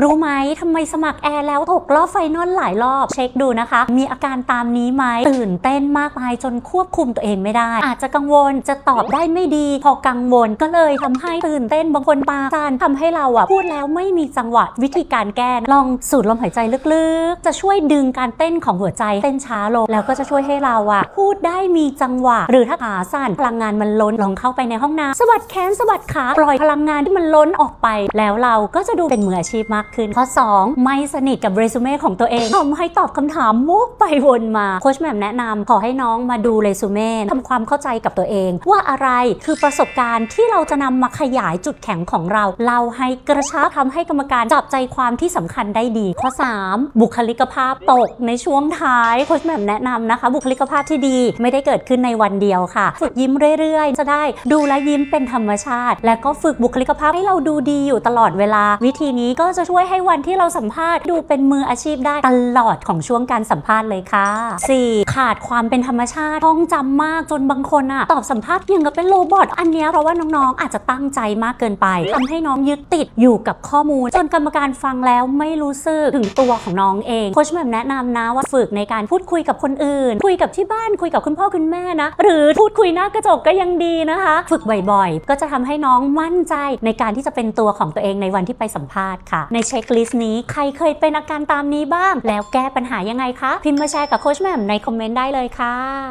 รู้ไหมทำไมสมัครแอร์แล้วตกรอบไฟนอลหลายรอบ เช็คดูนะคะ มีอาการตามนี้ไหมตื่นเต้นมากมายจนควบคุมตัวเองไม่ได้ อาจจะกังวลจะตอบได้ไม่ดี พอกังวลก็เลยทำให้ตื่นเต้นบางคนปากสั่นทำให้เราอะพูดแล้วไม่มีจังหวะวิธีการแก้ลองสูดลมหายใจลึกๆ จะช่วยดึงการเต้นของหัวใจเต้นช้าลงแล้วก็จะช่วยให้เราอะพูดได้มีจังหวะ หรือถ้าขาสั่นพลังงานมันล้นลองเข้าไปในห้องน้ำสะบัดแขนสะบัดขาปล่อยพลังงานที่มันล้นออกไป แล้วเราก็จะดูเป็นมืออาชีพมากขึ้น ข้อ 2 ไม่สนิทกับเรซูเม่ของตัวเองทำให้ตอบคำถามวกไปวนมาโค้ชแหม่มแนะนำขอให้น้องมาดูเรซูเม่ทำความเข้าใจกับตัวเอง ว่าอะไรคือประสบการณ์ที่เราจะนำมาขยายจุดแข็งของเรา เราให้กระชับทำให้กรรมการจับใจความที่สำคัญได้ดี ข้อ 3 บุคลิกภาพตกในช่วงท้ายโค้ชแหม่มแนะนำนะคะ บุคลิกภาพที่ดีไม่ได้เกิดขึ้นในวันเดียวค่ะ ฝึกยิ้มเรื่อยๆ จะได้ดูและยิ้มเป็นธรรมชาติ และก็ฝึกบุคลิกภาพให้เราดูดีอยู่ตลอดเวลา วิธีนี้ก็จะช่วยให้วันที่เราสัมภาษณ์ดูเป็นมืออาชีพได้ตลอดของช่วงการสัมภาษณ์เลยค่ะ 4. ขาดความเป็นธรรมชาติท่องจำมากจนบางคนอะตอบสัมภาษณ์อย่างกับเป็นโรบอทอันนี้เพราะว่าน้องๆ อาจจะตั้งใจมากเกินไปทำให้น้องยึดติดอยู่กับข้อมูล จนกรรมการฟังแล้วไม่รู้สึกถึงตัวของน้องเองโค้ชแหม่มแนะนำนะว่าฝึกในการพูดคุยกับคนอื่น คุยกับที่บ้านคุยกับคุณพ่อคุณแม่นะ หรือพูดคุยหน้ากระจกก็ยังดีนะคะ ฝึกบ่อยๆ ก็จะทำให้น้องมั่นใจในการที่จะเป็นตัวของตัวเองในวันที่ไปสัมภาษณ์ค่ะในเช็คลิสต์นี้ใครเคยเป็นอาการตามนี้บ้าง แล้วแก้ปัญหายังไงคะ พิมพ์มาแชร์กับโค้ชแหม่มในคอมเมนต์ได้เลยค่ะ